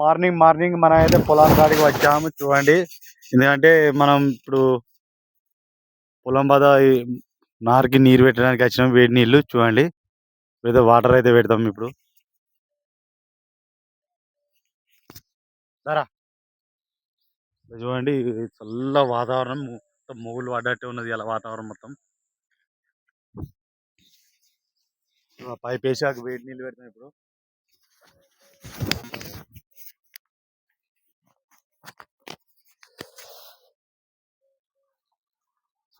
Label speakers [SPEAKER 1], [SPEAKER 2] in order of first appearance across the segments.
[SPEAKER 1] Morning morning మనం అయితే పొలం కాడికి వచ్చాము చూడండి. ఎందుకంటే మనం ఇప్పుడు పొలం బాధ నారుకి నీరు పెట్టడానికి వచ్చినాం వేడి నీళ్ళు చూడండి. ఏదో వాటర్ అయితే పెడతాం ఇప్పుడు. సరా చూడండి చల్ల వాతావరణం మొత్తం మొగులు పడ్డట్టే ఉన్నది ఇలా వాతావరణం మొత్తం. పైప్ వేసాక వేడి నీళ్ళు పెడతాం ఇప్పుడు.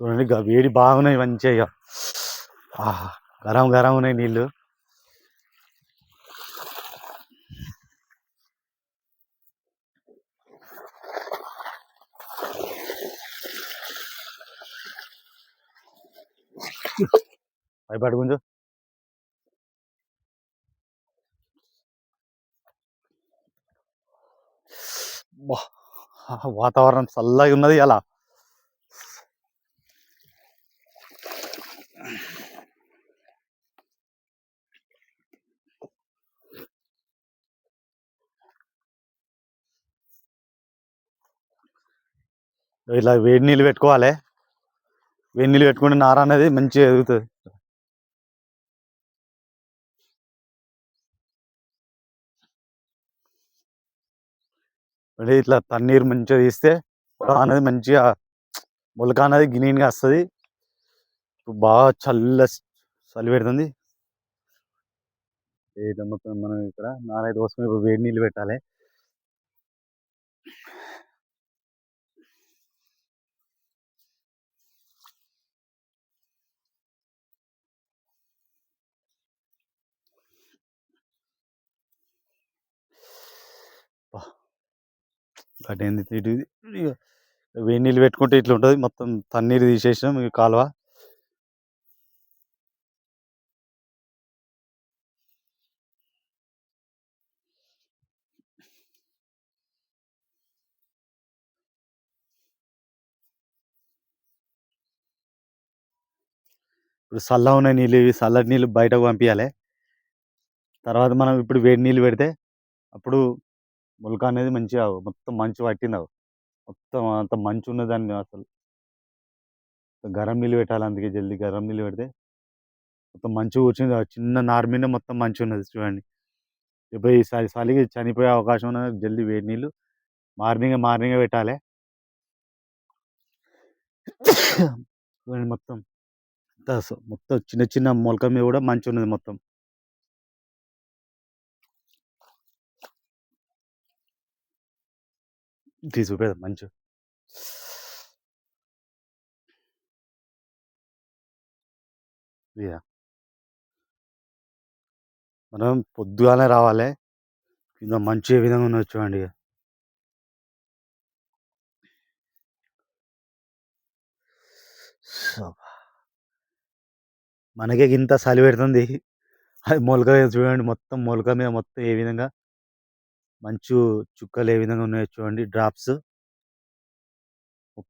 [SPEAKER 1] చూడండి వేడి బాగున్నాయి మంచిగా. గరం గరం ఉన్నాయి నీళ్ళు. భయపడు కొంచెం వాతావరణం చల్లగా ఉన్నది అలా ఇలా వేడి నీళ్ళు పెట్టుకోవాలి. వేడి నీళ్ళు పెట్టుకుంటే నార అనేది మంచిగా ఎదుగుతుంది. అంటే ఇట్లా తన్నీరు మంచిగా తీస్తే అనేది మంచిగా మొలక అనేది గినీన్గా వస్తుంది. ఇప్పుడు బాగా చల్ల చలి పెడుతుంది. ఇట్లా మొత్తం మనం ఇక్కడ నారైదు కోసం ఇప్పుడు వేడి నీళ్ళు పెట్టాలి. గడ్డ ఏంది ఇటు వేడి నీళ్ళు పెట్టుకుంటే ఇట్లా ఉంటుంది. మొత్తం తన్నీరు తీసేసినాం ఇక కాలువ. ఇప్పుడు చల్ల ఉన్న నీళ్ళు ఇవి చల్లటి నీళ్ళు బయటకు పంపించాలి తర్వాత మనం ఇప్పుడు వేడి నీళ్ళు పెడితే అప్పుడు మొలక అనేది మంచిగా మొత్తం మంచు పట్టింది మొత్తం అంత మంచు ఉన్నదాన్ని అసలు. గరం నీళ్ళు పెట్టాలి అందుకే జల్దీ గరం నీళ్ళు పెడితే మొత్తం మంచు కూర్చుంది. చిన్న నార్మీనే మొత్తం మంచి ఉన్నది చూడండి. ఇప్పుడు ఈ చలికి చనిపోయే అవకాశం ఉన్నది. జల్దీ వేడి నీళ్ళు మార్నింగ్ మార్నింగ్ పెట్టాలి. చూడండి మొత్తం. మొత్తం చిన్న చిన్న మొలక మీద కూడా మంచి ఉన్నది మొత్తం. తీసి చూపేది మంచు. ఇక మనం పొద్దుగానే రావాలి. కింద మంచి ఏ విధంగా ఉన్నది చూడండి. ఇక. మనకే ఇంత చలి పెడుతుంది. అది మొలక చూడండి మొత్తం మొలక మీద మొత్తం ఏ విధంగా మంచు చుక్కలు ఏ విధంగా ఉన్నాయో చూడండి డ్రాప్స్.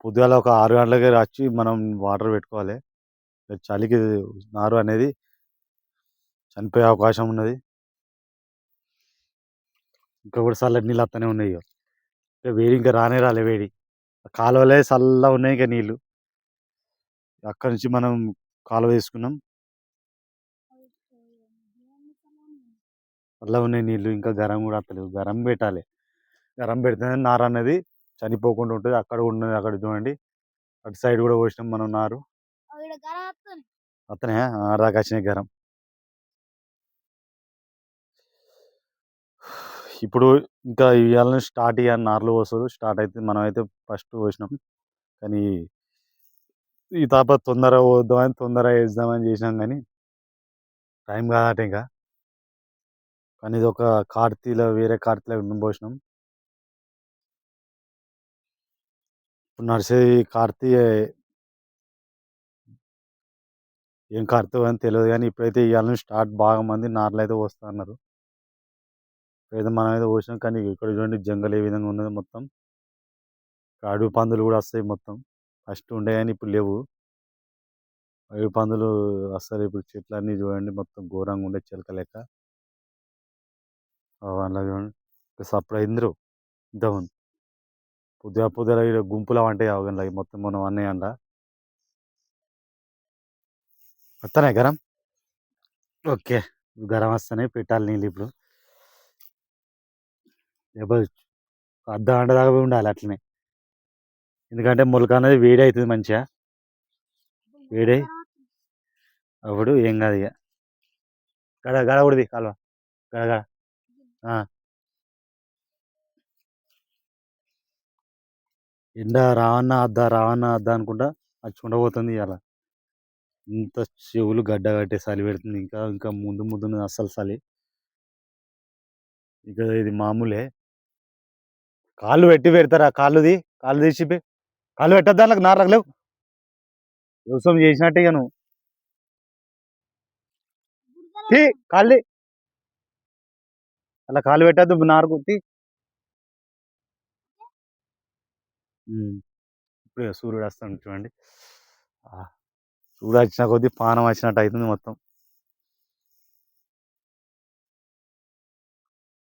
[SPEAKER 1] పొద్దుగాల ఒక ఆరు గంటలకే వచ్చి మనం వాటర్ పెట్టుకోవాలి. చలికి నారు అనేది చనిపోయే అవకాశం ఉన్నది. ఇంకా కూడా చల్లటి నీళ్ళు వస్తూనే ఉన్నాయి ఇంకా. వేడి ఇంకా రానే రాలే వేడి. కాలువలే చల్లగా ఉన్నాయి ఇంకా నీళ్ళు. అక్కడి నుంచి మనం కాలువ తీసుకున్నాం. చల్లగా ఉన్నాయి నీళ్ళు ఇంకా గరం కూడా వస్తలేవు గరం పెట్టాలి. గరం పెడితేనే నార అనేది చనిపోకుండా ఉంటుంది. అక్కడ ఉన్నది అక్కడ చూడండి. అటు సైడ్ కూడా పోసినాం మనం నారు. అతనే ఆడదాకా వచ్చినాయి గరం. ఇప్పుడు ఇంకా ఇవాళ స్టార్ట్ ఇవ్వాలి నార్లు పోస్తారు. స్టార్ట్ అయితే మనం అయితే ఫస్ట్ పోసినాం. కానీ ఈ తాప తొందరగా పోద్దామని తొందరగా వేద్దామని చేసినాం కానీ టైం కాదట ఇంకా. కానీ ఇది ఒక కార్తీలో వేరే కార్తీలో పోసినాం. ఇప్పుడు నర్సరీ కార్తీ ఏం కార్తీ అని తెలియదు కానీ ఇప్పుడైతే ఇవాళ స్టార్ట్ బాగా మంది నార్లు అయితే పోస్తా అన్నారు. ఇప్పుడైతే మనం అయితే పోసినాం కానీ ఇక్కడ చూడండి జంగల్ ఏ విధంగా ఉన్నది మొత్తం. అడవి పందులు కూడా వస్తాయి మొత్తం. ఫస్ట్ ఉండే కానీ ఇప్పుడు లేవు. అడవి పందులు వస్తారు ఇప్పుడు చెట్లు అన్నీ చూడండి మొత్తం ఘోరంగా ఉండే చిలక లెక్క. అందులో చూడండి సప్పుడు అయిందిరు ఉంది పొద్దుగా పొద్దుగా గుంపులు అంటే అవన్నీ మొత్తం మనం అన్నీ అంట వస్తున్నాయి గరం? ఓకే. గరం వస్తున్నాయి పెట్టాలి నీళ్ళు ఇప్పుడు. లేకపోతే అర్ధ గంట దాకా ఉండాలి అట్లనే. ఎందుకంటే మొలక అనేది వేడి అవుతుంది మంచిగా. వేడై అప్పుడు ఏం కాదు ఇక గడ గడ ఉడిది కాలువ. గడ. ఎండ రావన్న అద్దా రావన్న అద్దా అనుకుంటా అది చూడబోతుంది ఇలా ఇంత చెవులు గడ్డ కట్టే చలి పెడుతుంది ఇంకా ఇంకా ముందు ముందు అస్సలు చలి ఇక ఇది మామూలే. కాళ్ళు పెట్టి పెడతారా? కాళ్ళుది కాళ్ళు తీసి కాళ్ళు పెట్టద్దా నాకు? నారు రగలేవు వ్యవసాయం చేసినట్టే ఇక నువ్వు. తీ కాళ్ళు అలా కాలు పెట్టద్దు నారు కుత్తి ఇప్పుడు సూర్యుడు వస్తాను చూడండి. సూర్యుడు వచ్చిన కొద్దీ పానం వచ్చినట్టు అవుతుంది మొత్తం.